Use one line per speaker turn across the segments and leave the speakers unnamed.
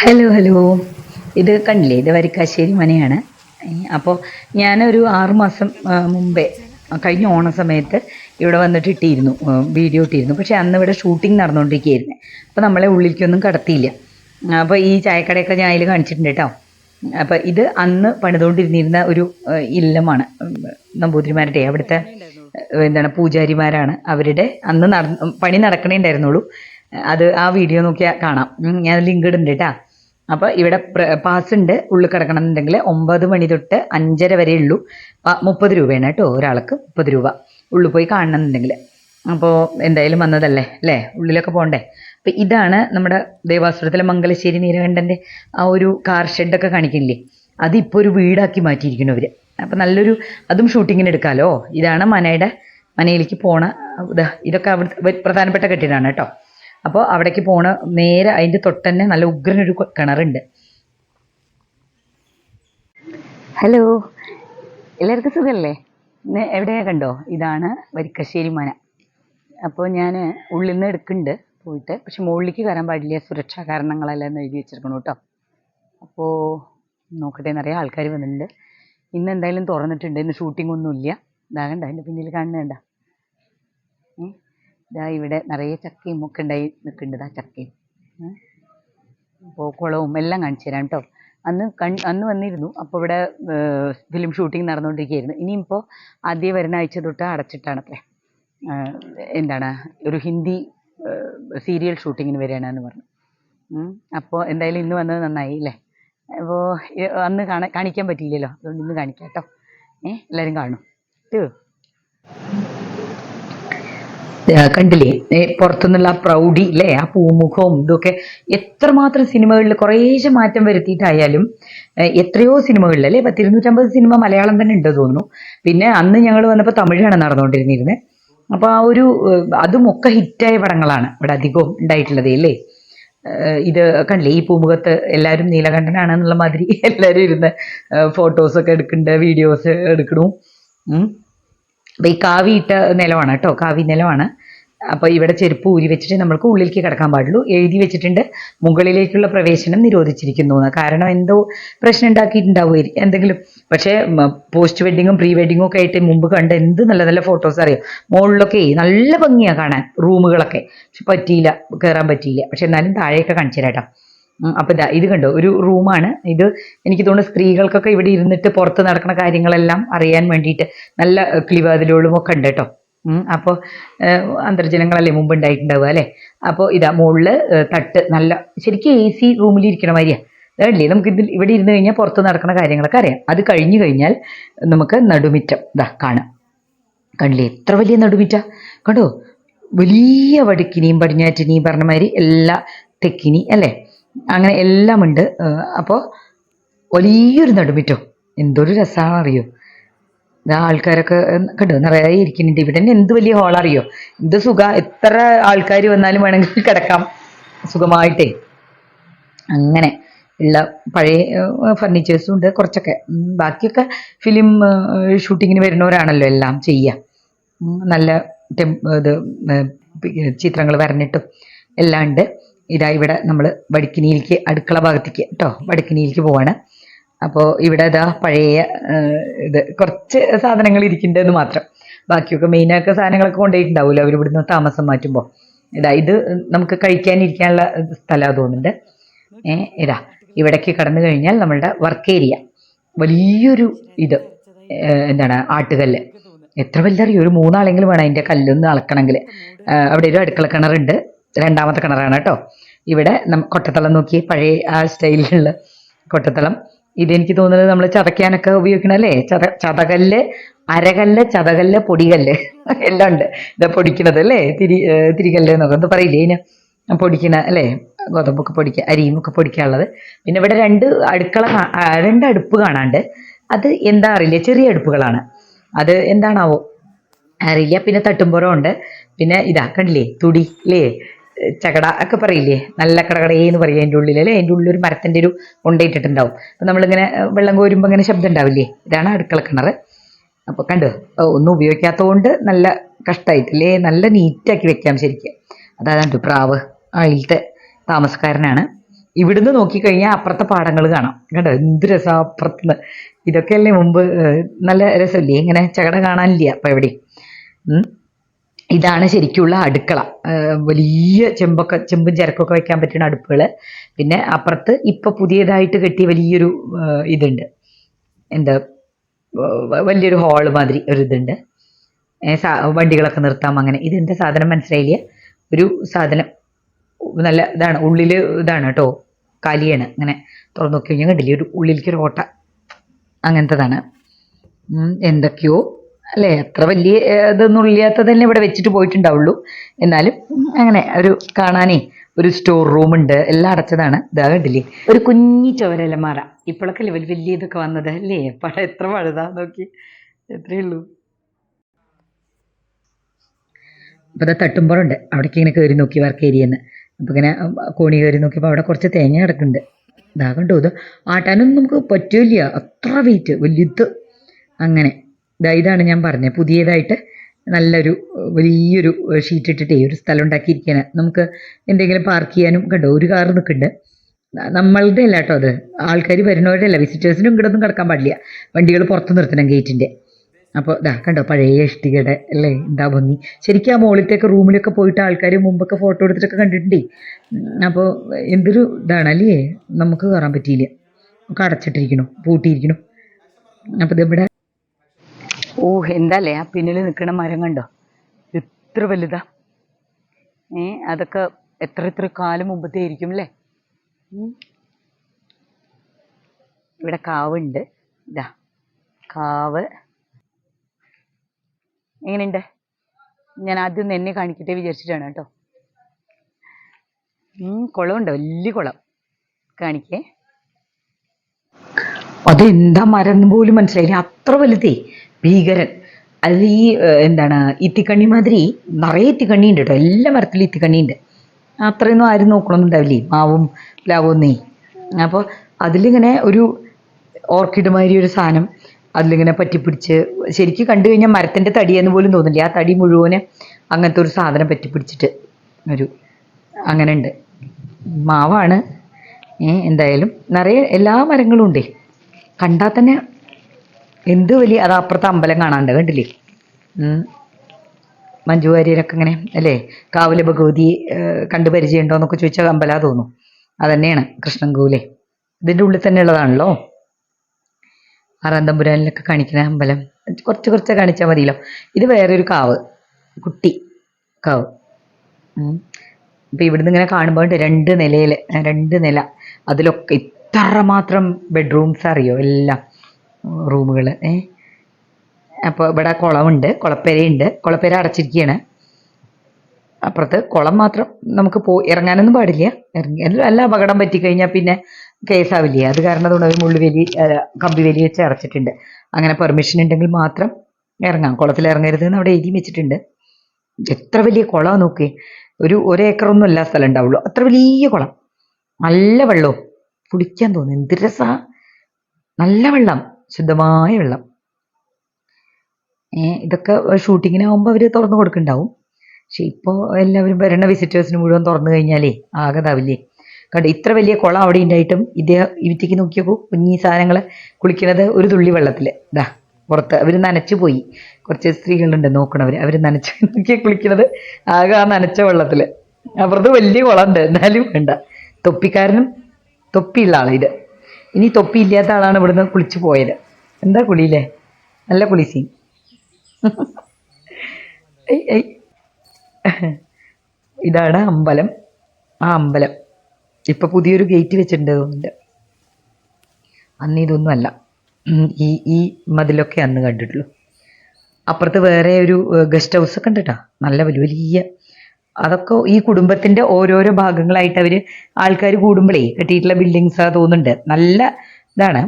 Hello hello ഇത് കണ്ടില്ലേ? ഇത് വരിക്കാശ്ശേരി മനയാണ്. അപ്പോൾ ഞാനൊരു ആറുമാസം മുമ്പേ കഴിഞ്ഞ ഓണ സമയത്ത് ഇവിടെ വന്നിട്ട് ഇട്ടിരുന്നു. വീഡിയോ ഇട്ടിരുന്നു. പക്ഷേ അന്ന് ഇവിടെ ഷൂട്ടിംഗ് നടന്നുകൊണ്ടിരിക്കുകയായിരുന്നു അപ്പോൾ നമ്മളെ ഉള്ളിലേക്കൊന്നും കടത്തിയില്ല. അപ്പോൾ ഈ ചായക്കടയൊക്കെ ഞാൻ അതിൽ കാണിച്ചിട്ടുണ്ട് കേട്ടോ. അപ്പോൾ ഇത് അന്ന് പണിതുകൊണ്ടിരുന്നിരുന്ന ഒരു ഇല്ലമാണ്. നമ്പൂതിരിമാരുടെ അവിടുത്തെ എന്താണ് പൂജാരിമാരാണ് അവരുടെ അന്ന് നട പണി നടക്കണേ ഉണ്ടായിരുന്നുള്ളൂ. അത് ആ വീഡിയോ നോക്കിയാൽ കാണാം. ഞാൻ ലിങ്ക് ഇടുന്നുണ്ട് കേട്ടോ അപ്പോൾ ഇവിടെ പാസ് ഉണ്ട്. ഉള്ളിൽ കിടക്കണം എന്നുണ്ടെങ്കിൽ ഒമ്പത് മണി തൊട്ട് അഞ്ചര വരെ ഉള്ളൂ. മുപ്പത് രൂപയാണ് കേട്ടോ ഒരാൾക്ക് മുപ്പത് രൂപ. ഉള്ളിൽ പോയി കാണണം എന്നുണ്ടെങ്കിൽ അപ്പോൾ എന്തായാലും വന്നതല്ലേ? അല്ലേ? ഉള്ളിലൊക്കെ പോകണ്ടേ അപ്പം ഇതാണ് നമ്മുടെ ദേവാസുരത്തിലെ മംഗലശ്ശേരി നീലകണ്ഠന്റെ ആ ഒരു കാർ ഷെഡൊക്കെ കാണിക്കില്ലേ അതിപ്പോൾ ഒരു വീടാക്കി മാറ്റിയിരിക്കുന്നു അവർ അപ്പം നല്ലൊരു അതും ഷൂട്ടിങ്ങിന് എടുക്കാമല്ലോ ഇതാണ് മനയുടെ മനയിലേക്ക് പോണ ഇതാ ഇതൊക്കെ അവിടുത്തെ പ്രധാനപ്പെട്ട കെട്ടിടമാണ് കേട്ടോ അപ്പോൾ അവിടേക്ക് പോണ നേരെ അതിന്റെ തൊട്ടന്നെ നല്ല ഉഗ്രനൊരു കിണറുണ്ട്. ഹലോ എല്ലാവർക്കും സുഖമല്ലേ എവിടെയാ കണ്ടോ? ഇതാണ് വരിക്കശ്ശേരി മന. അപ്പോൾ ഞാൻ ഉള്ളിൽ നിന്ന് എടുക്കുന്നുണ്ട് പോയിട്ട്. പക്ഷെ മുകളിലേക്ക് കയറാൻ പാടില്ല. സുരക്ഷാ കാരണങ്ങളെല്ലാം എന്ന് എഴുതി വെച്ചിരിക്കണം കേട്ടോ. അപ്പോൾ നോക്കട്ടെ എന്നറിയാം. ആൾക്കാർ വന്നിട്ടുണ്ട്. ഇന്ന് എന്തായാലും തുറന്നിട്ടുണ്ട്. ഇന്ന് ഷൂട്ടിംഗ് ഒന്നുമില്ല. ഇതാകണ്ട അതിന്റെ പിന്നിൽ കാണുന്നുണ്ട ഇതാ ഇവിടെ നിറയെ ചക്കയും ഒക്കെ ഉണ്ടായി നിൽക്കുന്നുണ്ട് ആ ചക്കയും അപ്പോൾ കുളവും എല്ലാം കാണിച്ചു തരാം കേട്ടോ. അന്ന് കൺ അന്ന് വന്നിരുന്നു. അപ്പോൾ ഇവിടെ ഫിലിം ഷൂട്ടിംഗ് നടന്നുകൊണ്ടിരിക്കുകയായിരുന്നു. ഇനിയിപ്പോൾ ആദ്യം വരുന്ന ആഴ്ച തൊട്ട് അടച്ചിട്ടാണ് അത്രേ. എന്താണ് ഒരു ഹിന്ദി സീരിയൽ ഷൂട്ടിങ്ങിന് വരികയാണ് എന്ന് പറഞ്ഞു. അപ്പോൾ എന്തായാലും ഇന്ന് വന്നത് നന്നായി അല്ലേ? അപ്പോൾ അന്ന് കാണാൻ കാണിക്കാൻ പറ്റിയില്ലല്ലോ. അതുകൊണ്ട് ഇന്ന് കാണിക്കാം കേട്ടോ. ഏ എല്ലാവരും കാണും. ആ, കണ്ടില്ലേ? പുറത്തുനിന്നുള്ള പ്രൗഢി അല്ലേ ആ പൂമുഖവും ഇതൊക്കെ എത്രമാത്രം സിനിമകളിൽ കുറേശ്ശെ മാറ്റം വരുത്തിയിട്ടായാലും എത്രയോ സിനിമകളിൽ അല്ലേ പത്തിരുന്നൂറ്റമ്പത് സിനിമ മലയാളം തന്നെ ഉണ്ട് തോന്നുന്നു. പിന്നെ അന്ന് ഞങ്ങൾ വന്നപ്പോൾ തമിഴാണ് നടന്നുകൊണ്ടിരുന്നിരുന്നത് അപ്പോൾ ആ ഒരു അതുമൊക്കെ ഹിറ്റായ പടങ്ങളാണ് ഇവിടെ അധികവും ഉണ്ടായിട്ടുള്ളത് അല്ലേ ഇത് കണ്ടില്ലേ? ഈ പൂമുഖത്ത് എല്ലാവരും നീലകണ്ഠനാണെന്നുള്ള മാതിരി എല്ലാവരും ഇരുന്ന് ഫോട്ടോസൊക്കെ എടുക്കുന്നുണ്ട് വീഡിയോസ് എടുക്കണു. അപ്പോൾ ഈ കാവി ഇട്ട നിലമാണ് കേട്ടോ കാവി നിലമാണ് അപ്പോൾ ഇവിടെ ചെരുപ്പ് ഊരി വെച്ചിട്ട് നമ്മൾക്ക് ഉള്ളിലേക്ക് കിടക്കാൻ പാടുള്ളൂ. എഴുതി വെച്ചിട്ടുണ്ട് മുകളിലേക്കുള്ള പ്രവേശനം നിരോധിച്ചിരിക്കുന്നു. എന്ന്. കാരണം എന്തോ പ്രശ്നം ഉണ്ടാക്കിയിട്ടുണ്ടാവുമായിരിക്കും എന്തെങ്കിലും പക്ഷേ പോസ്റ്റ് വെഡിങ്ങും പ്രീ വെഡിങ്ങും ഒക്കെ ആയിട്ട് മുമ്പ് കണ്ട എന്ത് നല്ല നല്ല ഫോട്ടോസ് അറിയാം? മുകളിലൊക്കെ നല്ല ഭംഗിയാണ് കാണാൻ റൂമുകളൊക്കെ പറ്റിയില്ല കയറാൻ പറ്റിയില്ല. പക്ഷെ എന്നാലും താഴെയൊക്കെ കാണിച്ചു തരാം കേട്ടോ ഉം, അപ്പൊ ഇതാ ഇത് കണ്ടോ ഒരു റൂമാണ്. ഇത് എനിക്ക് തോന്നുന്നു സ്ത്രീകൾക്കൊക്കെ ഇവിടെ ഇരുന്നിട്ട് പുറത്ത് നടക്കുന്ന കാര്യങ്ങളെല്ലാം അറിയാൻ വേണ്ടിയിട്ട് നല്ല കിളിവാതിലുകളും ഒക്കെ ഉണ്ട് കേട്ടോ. അപ്പോൾ അന്തർജനങ്ങളല്ലേ മുമ്പ് ഉണ്ടായിട്ടുണ്ടാവുക അല്ലേ? അപ്പോൾ ഇതാ മുകളിൽ തട്ട് നല്ല ശരിക്കും എ സി റൂമിൽ ഇരിക്കണ മാതിരിയാ. അതല്ലേ? നമുക്ക് ഇതിൽ ഇവിടെ ഇരുന്ന് കഴിഞ്ഞാൽ പുറത്ത് നടക്കുന്ന കാര്യങ്ങളൊക്കെ അറിയാം. അത് കഴിഞ്ഞു കഴിഞ്ഞാൽ നമുക്ക് നടുമിറ്റം ഇതാ കാണാം. കണ്ടില്ലേ? എത്ര വലിയ നടുമിറ്റ? കണ്ടോ? വലിയ വടുക്കിനിയും പടിഞ്ഞാറ്റിനിയും പറഞ്ഞ മാതിരി എല്ലാ തെക്കിനി അല്ലേ? അങ്ങനെ എല്ലാം ഉണ്ട് അപ്പോൾ വലിയൊരു നടുമിറ്റോ. എന്തൊരു രസമാണ് അറിയോ ഇതാ ആൾക്കാരൊക്കെ കണ്ടു? നിറയെ ഇരിക്കുന്നുണ്ട്. ഇവിടെ തന്നെ എന്ത് വലിയ ഹോൾ അറിയോ എന്ത് സുഖ? എത്ര ആൾക്കാർ വന്നാലും വേണമെങ്കിൽ കിടക്കാം. സുഖമായിട്ടേ. അങ്ങനെ ഉള്ള പഴയ ഫർണിച്ചേഴ്സും ഉണ്ട്. കുറച്ചൊക്കെ. ബാക്കിയൊക്കെ ഫിലിം ഷൂട്ടിങ്ങിന് വരുന്നവരാണല്ലോ എല്ലാം ചെയ്യുക നല്ല ഇത് ചിത്രങ്ങൾ വരഞ്ഞിട്ടും എല്ലാം ഉണ്ട്. ഇതാ ഇവിടെ നമ്മൾ വടക്കിനിയിലേക്ക് അടുക്കള ഭാഗത്തേക്ക് കേട്ടോ വടക്കിനിയിലേക്ക് പോവാണ്. അപ്പോൾ ഇവിടെ ഇതാ പഴയ ഇത് കുറച്ച് സാധനങ്ങൾ ഇരിക്കേണ്ടതെന്ന് മാത്രം. ബാക്കിയൊക്കെ മെയിനൊക്കെ സാധനങ്ങളൊക്കെ കൊണ്ടുപോയിട്ടുണ്ടാവില്ല അവർ ഇവിടുന്ന് താമസം മാറ്റുമ്പോൾ ഇതാ ഇത് നമുക്ക് കഴിക്കാനിരിക്കാനുള്ള സ്ഥലമാണ് തോന്നുന്നുണ്ട്. ഏ ഇതാ ഇവിടേക്ക് കടന്നു കഴിഞ്ഞാൽ നമ്മളുടെ വർക്ക് ഏരിയ വലിയൊരു ഇത് എന്താണ് ആട്ടുകല്ല്. എത്ര വലുതറിയോ? ഒരു മൂന്നാളെങ്കിലും വേണം അതിന്റെ കല്ലൊന്ന് അളക്കണമെങ്കിൽ. അവിടെ ഒരു അടുക്കള കിണറുണ്ട് രണ്ടാമത്തെ കിണറാണ് കേട്ടോ. ഇവിടെ കൊട്ടത്തളം നോക്കി പഴയ ആ സ്റ്റൈലിലുള്ള കൊട്ടത്തളം. ഇതെനിക്ക് തോന്നുന്നത് നമ്മൾ ചതയ്ക്കാനൊക്കെ ഉപയോഗിക്കണല്ലേ ചത ചതകല്ല് അരകല്ല് ചതകല്ല് പൊടികല്ല് എല്ലാം ഉണ്ട്. ഇതാ പൊടിക്കണത് അല്ലേ? തിരി തിരികല്ല് എന്നൊക്കെ എന്താ പറയില്ലേ? ഇതിന് പൊടിക്കണ അല്ലേ? ഗോതമ്പൊക്കെ പൊടിക്കുക അരിയും ഒക്കെ പൊടിക്കാനുള്ളത്. പിന്നെ ഇവിടെ രണ്ട് അടുക്കള രണ്ട് അടുപ്പ് കാണാണ്ട്. അത് എന്താ അറിയില്ല ചെറിയ അടുപ്പുകളാണ്. അത് എന്താണാവോ? അറിയില്ല. പിന്നെ തട്ടുംപുറം ഉണ്ട്. പിന്നെ ഇതാ കണ്ടില്ലേ? തുടി അല്ലേ? ചകട ഒക്കെ പറയില്ലേ? നല്ല കടകടയെന്ന് പറയും അതിന്റെ ഉള്ളിൽ അല്ലേ? അതിന്റെ ഉള്ളിൽ ഒരു മരത്തിന്റെ ഒരു ഉണ്ടയിട്ടിട്ടുണ്ടാവും അപ്പം നമ്മളിങ്ങനെ വെള്ളം കോരുമ്പോൾ ഇങ്ങനെ ശബ്ദം ഉണ്ടാവില്ലേ? ഇതാണ് അടുക്കള കിണർ അപ്പോൾ കണ്ടോ? ഒന്നും ഉപയോഗിക്കാത്തതുകൊണ്ട് നല്ല കഷ്ടമായിട്ടില്ലേ നല്ല നീറ്റാക്കി വെക്കാം ശരിക്കും. അതായത് പ്രാവ് അതിലത്തെ താമസക്കാരനാണ്. ഇവിടുന്ന് നോക്കിക്കഴിഞ്ഞാൽ അപ്പുറത്തെ പാടങ്ങൾ കാണാം. കേട്ടോ എന്ത് രസം അപ്പുറത്തുനിന്ന് ഇതൊക്കെയല്ലേ മുമ്പ് നല്ല രസമില്ലേ? ഇങ്ങനെ ചകട കാണാനില്ല അപ്പം എവിടെ ഇതാണ് ശരിക്കുള്ള അടുക്കള. വലിയ ചെമ്പൊക്കെ ചെമ്പും ചരക്കൊക്കെ വെക്കാൻ പറ്റുന്ന അടുപ്പുകൾ പിന്നെ അപ്പുറത്ത് ഇപ്പൊ പുതിയതായിട്ട് കെട്ടിയ വലിയൊരു ഇതുണ്ട്. എന്താ വലിയൊരു ഹാൾ മാതിരി ഒരു ഇതുണ്ട്. വണ്ടികളൊക്കെ നിർത്താം അങ്ങനെ. ഇതെന്താ സാധനം മനസ്സിലായില്ല? ഒരു സാധനം നല്ല ഇതാണ് ഉള്ളിൽ ഇതാണ് കേട്ടോ കാലിയാണ്. അങ്ങനെ തുറന്നു നോക്കി കഴിഞ്ഞാൽ കണ്ടില്ലേ? ഒരു ഉള്ളിലേക്ക് ഒരു ഓട്ട അങ്ങനത്തതാണ്. എന്തൊക്കെയോ അല്ലേ? അത്ര വലിയ ഇതൊന്നും ഇല്ലാത്തതന്നെ ഇവിടെ വെച്ചിട്ട് പോയിട്ടുണ്ടാവുള്ളൂ. എന്നാലും അങ്ങനെ ഒരു കാണാനേ ഒരു സ്റ്റോർ റൂം ഉണ്ട്. എല്ലാം അടച്ചതാണ്. ഇതാ കണ്ടില്ലേ? ഒരു കുഞ്ഞി ചോരലമാറ. ഇപ്പോഴൊക്കെ വലിയ വലിയ ഇതൊക്കെ വന്നത് അല്ലേ? പഴ എത്ര പഴുതാ നോക്കി. എത്രയേ ഉള്ളൂ. അപ്പോൾ അത് തട്ടുമ്പോഴുണ്ട് അവിടേക്ക് ഇങ്ങനെ കയറി നോക്കി വർക്ക് ഏരിയെന്ന് അപ്പോൾ ഇങ്ങനെ കോണി കയറി നോക്കിയപ്പോൾ അവിടെ കുറച്ച് തേങ്ങ കിടക്കുന്നുണ്ട്. ഇതാ കണ്ടോ ഇത്? ആട്ടാനൊന്നും നമുക്ക് പറ്റൂല അത്ര വെയിറ്റ് വലുത്. അങ്ങനെ. ഇതാണ് ഞാൻ പറഞ്ഞത് പുതിയതായിട്ട് നല്ലൊരു വലിയൊരു ഷീറ്റ് ഇട്ടിട്ടേ ഒരു സ്ഥലം ഉണ്ടാക്കിയിരിക്കാൻ നമുക്ക് എന്തെങ്കിലും പാർക്ക് ചെയ്യാനും കണ്ടോ? ഒരു കാർ നിൽക്കുന്നുണ്ട് നമ്മളുടെ അല്ല കേട്ടോ അത്. ആൾക്കാർ വരുന്നവരുടെ അല്ല. വിസിറ്റേഴ്സിനും ഇങ്ങോട്ടൊന്നും കിടക്കാൻ പാടില്ല. വണ്ടികൾ പുറത്ത് നിർത്തണം ഗേറ്റിന്റെ അപ്പോൾ ഇതാ കണ്ടോ? പഴയ ഇഷ്ടികയുടെ അല്ലേ? എന്താ ഭംഗി. ശരിക്കും ആ മുകളിലത്തേക്ക് റൂമിലൊക്കെ പോയിട്ട് ആൾക്കാർ മുമ്പൊക്കെ ഫോട്ടോ എടുത്തിട്ടൊക്കെ കണ്ടിട്ടുണ്ടേ. അപ്പോൾ എന്തൊരു ഇതാണ് അല്ലേ? നമുക്ക് കയറാൻ പറ്റിയില്ല. ഒക്കെ അടച്ചിട്ടിരിക്കണു പൂട്ടിയിരിക്കണു അപ്പോൾ ഇതിവിടെ ഓ എന്താല്ലേ? ആ പിന്നിൽ നിൽക്കുന്ന മരം കണ്ടോ? ഇത്ര വലുതാ? ഏ അതൊക്കെ എത്ര എത്ര കാലം മുമ്പത്തെ ആയിരിക്കും അല്ലേ ഇവിടെ കാവ് ഉണ്ട് ഇതാ കാവ്. എങ്ങനെയുണ്ട്? ഞാൻ ആദ്യം എന്നെ കാണിക്കട്ടെ വിചാരിച്ചിട്ടാണ് കേട്ടോ. കുളമുണ്ട് വലിയ കുളം. കാണിക്കേ. അതെന്താ മരം പോലും മനസ്സിലായില്ല. അത്ര വലുതേ ഭീകരൻ. അത് ഈ എന്താണ് ഇത്തിക്കണ്ണി മാതിരി നിറയെ ഇത്തിക്കണ്ണി ഉണ്ട് കേട്ടോ. എല്ലാ മരത്തിലും ഇത്തിക്കണ്ണി ഉണ്ട്. അത്രയൊന്നും ആരും നോക്കണമെന്നുണ്ടാവില്ലേ മാവും പ്ലാവും ഒന്നേ. അപ്പോൾ അതിലിങ്ങനെ ഒരു ഓർക്കിഡ് മാതിരി ഒരു സാധനം അതിലിങ്ങനെ പറ്റിപ്പിടിച്ച് ശരിക്കും കണ്ടു കഴിഞ്ഞാൽ മരത്തിന്റെ തടിയെന്ന് പോലും തോന്നില്ല. ആ തടി മുഴുവനെ അങ്ങനത്തെ ഒരു സാധനം പറ്റിപ്പിടിച്ചിട്ട് ഒരു അങ്ങനെ ഉണ്ട്. മാവാണ്. എന്തായാലും നിറയെ എല്ലാ മരങ്ങളും ഉണ്ടേ. കണ്ടാൽ തന്നെ എന്ത് വലിയ അത് അപ്പുറത്തെ അമ്പലം കാണാണ്ട് കണ്ടില്ലേ? മഞ്ജു വാര്യരൊക്കെ ഇങ്ങനെ അല്ലേ? കാവല ഭഗവതി കണ്ടു പരിചയമുണ്ടോ എന്നൊക്കെ ചോദിച്ചാൽ അമ്പലാ തോന്നും. അതന്നെയാണ് കൃഷ്ണൻകൂലെ ഇതിന്റെ ഉള്ളിൽ തന്നെ ഉള്ളതാണല്ലോ? ആറാന്തമ്പുരാനിലൊക്കെ കാണിക്കുന്ന അമ്പലം. കുറച്ച് കുറച്ച് കാണിച്ചാൽ മതിയല്ലോ. ഇത് വേറൊരു കാവ്. കുട്ടി കാവ്. ഇപ്പൊ ഇവിടുന്ന് ഇങ്ങനെ കാണുമ്പോൾ രണ്ട് നിലയിൽ രണ്ട് നില. അതിലൊക്കെ ഇത്ര മാത്രം ബെഡ്റൂംസ് അറിയോ? എല്ലാം. റൂമുകൾ ഏ? അപ്പോൾ ഇവിടെ കുളമുണ്ട് കുളപ്പേരയുണ്ട്. കുളപ്പേര അടച്ചിരിക്കുകയാണ് അപ്പുറത്ത് കുളം മാത്രം നമുക്ക് പോ ഇറങ്ങാനൊന്നും പാടില്ല. ഇറങ്ങി അല്ല- അപകടം പറ്റിക്കഴിഞ്ഞാൽ പിന്നെ കേസാവില്ല? അത് കാരണം അതുകൊണ്ട് അവർ കമ്പി വേലി വെച്ച് അടച്ചിട്ടുണ്ട്. അങ്ങനെ പെർമിഷൻ ഉണ്ടെങ്കിൽ മാത്രം ഇറങ്ങാം. കുളത്തിൽ ഇറങ്ങരുത് എന്ന് അവിടെ എഴുതി വെച്ചിട്ടുണ്ട്. എത്ര വലിയ കുളമാണ് നോക്കി. ഒരു ഒരേക്കറൊന്നും എല്ലാ സ്ഥലം ഉണ്ടാവുള്ളൂ. അത്ര വലിയ കുളം. നല്ല വെള്ളവും. കുടിക്കാൻ തോന്നും എന്ത് രസ. നല്ല വെള്ളം. ശുദ്ധമായ വെള്ളം. ഇതൊക്കെ ഷൂട്ടിങ്ങിനാവുമ്പോൾ അവർ തുറന്നു കൊടുക്കുന്നുണ്ടാവും പക്ഷെ ഇപ്പോൾ എല്ലാവരും വരണ വിസിറ്റേഴ്സിന് മുഴുവൻ തുറന്നു കഴിഞ്ഞാലേ ആകതാവില്ലേ. കണ്ടോ ഇത്ര വലിയ കുളം അവിടെ ഉണ്ടായിട്ടും ഇദ്ദേഹം ഇരുത്തിക്ക് നോക്കിയപ്പോൾ കുഞ്ഞി സാധനങ്ങൾ കുളിക്കണത് ഒരു തുള്ളി വെള്ളത്തിൽ ഇതാ പുറത്ത് അവർ നനച്ചു പോയി. കുറച്ച് സ്ത്രീകളുണ്ട് നോക്കണവർ അവർ നനച്ച് നോക്കി കുളിക്കണത് ആകെ ആ നനച്ച വെള്ളത്തിൽ അപ്പുറത്ത് വലിയ കുളമുണ്ട്. എന്നാലും വേണ്ട. തൊപ്പിക്കാരനും തൊപ്പിയുള്ള ആൾ ഇത്. ഇനി തൊപ്പി ഇല്ലാത്ത ആളാണ് ഇവിടുന്ന് കുളിച്ച് പോയത്. എന്താ കുളിയില്ലേ നല്ല കുളി സീൻ ഇതാണ് അമ്പലം. ആ അമ്പലം. ഇപ്പൊ പുതിയൊരു ഗേറ്റ് വെച്ചിട്ടുണ്ട്. അന്ന് ഇതൊന്നും അല്ല. ഈ ഈ മതിലൊക്കെ അന്ന് കണ്ടിട്ടുള്ളൂ. അപ്പുറത്ത് വേറെ ഒരു ഗസ്റ്റ് ഹൗസ് ഒക്കെ ഉണ്ട് കേട്ടോ. നല്ല വലിയ വലിയ അതൊക്കെ ഈ കുടുംബത്തിന്റെ ഓരോരോ ഭാഗങ്ങളായിട്ട് അവർ ആൾക്കാർ കൂടുമ്പോഴേ കെട്ടിയിട്ടുള്ള ബിൽഡിങ്സ് തോന്നുന്നുണ്ട്. നല്ല ഇതാണ്.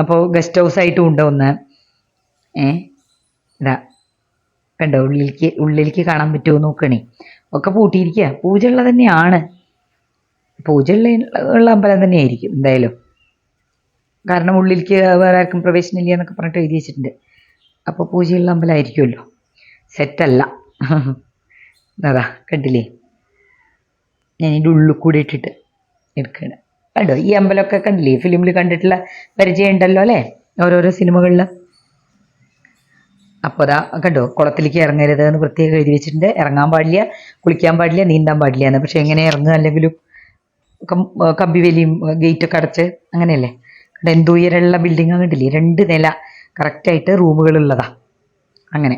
അപ്പോൾ ഗസ്റ്റ് ഹൗസ് ആയിട്ടും ഉണ്ട് ഒന്ന്. ഏ ഇതാ. കണ്ടോ ഉള്ളിലേക്ക് ഉള്ളിലേക്ക് കാണാൻ പറ്റുമോ നോക്കണേ. ഒക്കെ പൂട്ടിയിരിക്കുക പൂജ ഉള്ളത് തന്നെയാണ്. പൂജ ഉള്ള ഉള്ള അമ്പലം തന്നെയായിരിക്കും എന്തായാലും. കാരണം ഉള്ളിലേക്ക് വേറെ ആർക്കും പ്രവേശനമില്ല എന്നൊക്കെ പറഞ്ഞിട്ട് എഴുതി വെച്ചിട്ടുണ്ട്. അപ്പോൾ പൂജയുള്ള അമ്പലമായിരിക്കുമല്ലോ. സെറ്റല്ല അതാ കണ്ടില്ലേ? ഞാൻ ഇതിന്റെ ഉള്ളിൽ കൂടി ഇട്ടിട്ട് എടുക്കുകയാണ്. കണ്ടോ? ഈ അമ്പലമൊക്കെ കണ്ടില്ലേ? ഫിലിമിൽ കണ്ടിട്ടുള്ള പരിചയമുണ്ടല്ലോ അല്ലേ? ഓരോരോ സിനിമകളിൽ അപ്പോൾ അതാ കണ്ടോ? കുളത്തിലേക്ക് ഇറങ്ങരുത് എന്ന് പ്രത്യേകം എഴുതി വെച്ചിട്ടുണ്ട്. ഇറങ്ങാൻ പാടില്ല കുളിക്കാൻ പാടില്ല നീന്താൻ പാടില്ല എന്ന്. പക്ഷെ എങ്ങനെ ഇറങ്ങുക അല്ലെങ്കിലും കമ്പിവേലിയും കമ്പി വലിയും ഗേറ്റൊക്കെ അടച്ച് അങ്ങനെയല്ലേ? കണ്ടോ? എന്ത് ഉയരമുള്ള ബിൽഡിംഗ് കണ്ടില്ലേ? രണ്ട് നില കറക്റ്റായിട്ട് റൂമുകളുള്ളതാ അങ്ങനെ.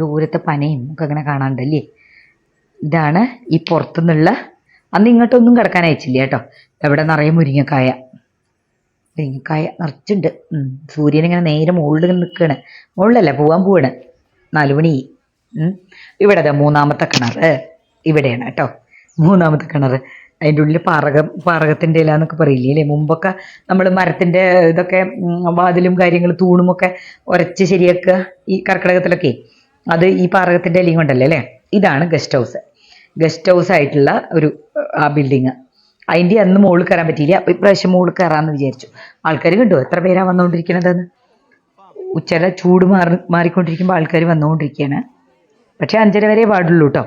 ദൂരത്തെ പനയും ഒക്കെ അങ്ങനെ കാണാണ്ടല്ലേ ഇതാണ് ഈ പുറത്തുനിന്നുള്ള അന്ന് ഇങ്ങോട്ടൊന്നും കിടക്കാൻ അയച്ചില്ല കേട്ടോ. എവിടെ നിറയെ മുരിങ്ങക്കായ. മുരിങ്ങക്കായ നിറച്ചുണ്ട്. സൂര്യൻ ഇങ്ങനെ നേരെ മുകളിൽ നിൽക്കുകയാണ്. മുകളിലല്ല പോവാൻ പോവാണ്? നാലുമണി. ഇവിടെ അതെ മൂന്നാമത്തെ കിണർ. ഇവിടെയാണ് കേട്ടോ. മൂന്നാമത്തെ കിണർ. അതിന്റെ ഉള്ളിൽ പാറകം പാറകത്തിന്റെ ഇല എന്നൊക്കെ പറയില്ലേ? അല്ലേ? മുമ്പൊക്കെ നമ്മൾ മരത്തിന്റെ ഇതൊക്കെ വാതിലും കാര്യങ്ങളും തൂണുമൊക്കെ ഉരച്ച് ശരിയാക്കുക ഈ കർക്കിടകത്തിലൊക്കെ. അത് ഈ പാറകത്തിന്റെ ഇലയും കൊണ്ടല്ലേ അല്ലേ? ഇതാണ് ഗസ്റ്റ് ഹൗസ്. ഗസ്റ്റ് ഹൗസ് ആയിട്ടുള്ള ഒരു ആ ബിൽഡിങ്. അതിന്റെ അന്ന് മുകളിൽ കയറാൻ പറ്റിയില്ല. അപ്പോൾ ഇപ്രാവശ്യം മുകളിൽ കയറാമെന്ന് വിചാരിച്ചു. ആൾക്കാർ കണ്ടോ? എത്ര പേരാ വന്നുകൊണ്ടിരിക്കണതെന്ന് ഉച്ചയുടെ ചൂട് മാറി മാറിക്കൊണ്ടിരിക്കുമ്പോൾ ആൾക്കാർ വന്നുകൊണ്ടിരിക്കുകയാണ്. പക്ഷേ അഞ്ചര വരെ പാടുള്ളൂ കേട്ടോ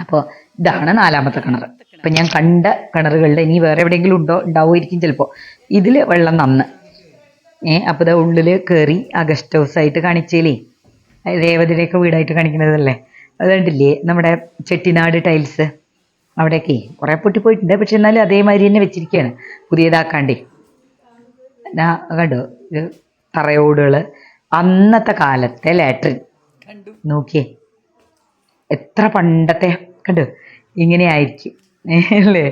അപ്പോൾ ഇതാണ് നാലാമത്തെ കിണർ അപ്പം ഞാൻ കണ്ട കിണറുകളിൽ ഇനി വേറെ എവിടെയെങ്കിലും ഉണ്ടോ? ഉണ്ടാവുമായിരിക്കും ചിലപ്പോൾ ഇതിൽ വെള്ളം നന്ന്. ഏ അപ്പോൾ ഇതാ ഉള്ളിൽ കയറി ആ ഗസ്റ്റ് ഹൗസ് ആയിട്ട് കാണിച്ചേലേ. രേവതിയുടെയൊക്കെ വീടായിട്ട് കാണിക്കുന്നതല്ലേ? അത് കണ്ടില്ലേ? നമ്മുടെ ചെട്ടിനാട് ടൈൽസ്. അവിടെയൊക്കെ. കുറേ പൊട്ടിപ്പോയിട്ടുണ്ട്. പക്ഷെ എന്നാലും അതേമാതിരി തന്നെ വെച്ചിരിക്കുകയാണ് പുതിയതാക്കാണ്ടേ ഞാൻ കണ്ടു? ഇത് തറയോടുകൾ അന്നത്തെ കാലത്തെ ലാട്രിൻ. നോക്കിയേ. എത്ര പണ്ടത്തെ. കണ്ടു? ഇങ്ങനെ ആയിരിക്കും അല്ലേ?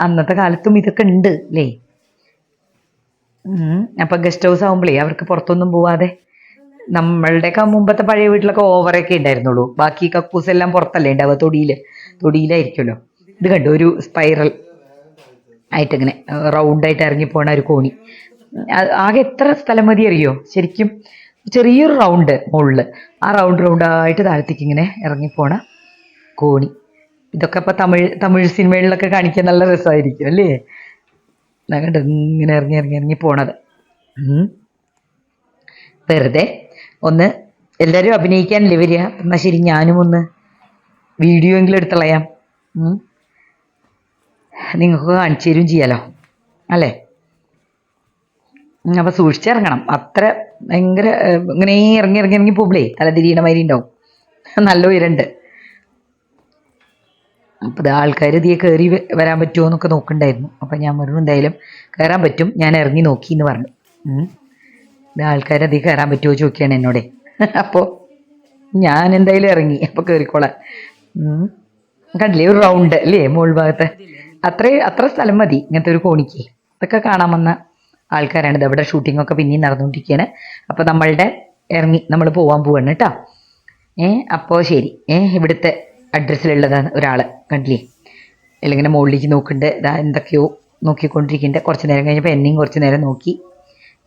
അന്നത്തെ കാലത്തും ഇതൊക്കെ ഉണ്ട് അല്ലേ? അപ്പം ഗസ്റ്റ് ഹൗസ് ആവുമ്പോഴേ അവർക്ക് പുറത്തൊന്നും പോവാതെ നമ്മളുടെയൊക്കെ മുമ്പത്തെ പഴയ വീട്ടിലൊക്കെ ഓവറൊക്കെ ഉണ്ടായിരുന്നുള്ളൂ. ബാക്കി കക്കൂസ് എല്ലാം പുറത്തല്ലേ ഉണ്ടാവുക? തൊടിയിൽ. തൊടിയിലായിരിക്കുമല്ലോ. ഇത് കണ്ടു? ഒരു സ്പൈറൽ ആയിട്ട് ഇങ്ങനെ റൗണ്ടായിട്ട് ഇറങ്ങി പോണ ഒരു കോണി. ആകെ എത്ര സ്ഥലം മതി അറിയോ? ശരിക്കും ചെറിയൊരു റൗണ്ട് മുകളിൽ ആ റൗണ്ട് റൗണ്ടായിട്ട് താഴത്തേക്ക് ഇങ്ങനെ ഇറങ്ങിപ്പോണ കോണി. ഇതൊക്കെ ഇപ്പൊ തമിഴ് തമിഴ് സിനിമകളിലൊക്കെ കാണിക്കാൻ നല്ല രസമായിരിക്കും അല്ലേ? കണ്ടു ഇങ്ങനെ ഇറങ്ങി ഇറങ്ങി ഇറങ്ങി പോണത്. വെറുതെ ഒന്ന് എല്ലാവരും അഭിനയിക്കാനല്ലേ വരിക? എന്നാൽ ശരി ഞാനും ഒന്ന് വീഡിയോ എങ്കിലും എടുത്തളയാം. നിങ്ങൾക്ക് കാണിച്ചു തരും ചെയ്യാലോ അല്ലേ? അപ്പൊ സൂക്ഷിച്ചിറങ്ങണം അത്ര ഭയങ്കര ഇങ്ങനെ ഇറങ്ങി ഇറങ്ങി ഇറങ്ങി പോകുമ്പളേ തല തിരിയണ മാതിരി ഉണ്ടാവും. നല്ല ഉയരണ്ട് അപ്പോൾ ഇത് ആൾക്കാർ ഇതിയെ കയറി വരാൻ പറ്റുമോ എന്നൊക്കെ നോക്കണ്ടായിരുന്നു. അപ്പം ഞാൻ പറഞ്ഞു എന്തായാലും കയറാൻ പറ്റും. ഞാൻ ഇറങ്ങി നോക്കി എന്ന് പറഞ്ഞു. ഇത് ആൾക്കാർ അധികം കയറാൻ പറ്റുമോ ചോദിക്കുകയാണ് എന്നോടെ. അപ്പോൾ ഞാൻ എന്തായാലും ഇറങ്ങി. അപ്പോൾ കയറിക്കോളാം. കണ്ടില്ലേ? ഒരു റൗണ്ട് അല്ലേ? മുകൾ ഭാഗത്ത്. അത്രേ അത്ര സ്ഥലം മതി. ഇങ്ങനത്തെ ഒരു കോണിക്ക്. ഇതൊക്കെ കാണാൻ വന്ന ആൾക്കാരാണ്. ഇത് അവിടെ ഷൂട്ടിംഗ് ഒക്കെ പിന്നെയും നടന്നുകൊണ്ടിരിക്കുകയാണ്. അപ്പോൾ നമ്മളുടെ ഇറങ്ങി. നമ്മൾ പോകാൻ പോവാണ് കേട്ടോ. ഏ അപ്പോൾ ശരി. ഏ ഇവിടുത്തെ അഡ്രസ്സിലുള്ളതാണ് ഒരാൾ കണ്ടില്ലേ? അല്ലെങ്കിൽ മുകളിലേക്ക് നോക്കുന്നുണ്ട് ഇതാ എന്തൊക്കെയോ നോക്കിക്കൊണ്ടിരിക്കുന്നുണ്ട് കുറച്ച് നേരം കഴിഞ്ഞപ്പോൾ എന്നെയും കുറച്ച് നേരം നോക്കി.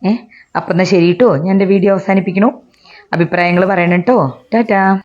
ഏ? അപ്പം എന്നാൽ ശരി കേട്ടോ. ഞാൻ എന്റെ വീഡിയോ അവസാനിപ്പിക്കണു. അഭിപ്രായങ്ങൾ പറയണം കേട്ടോ ടാറ്റാ.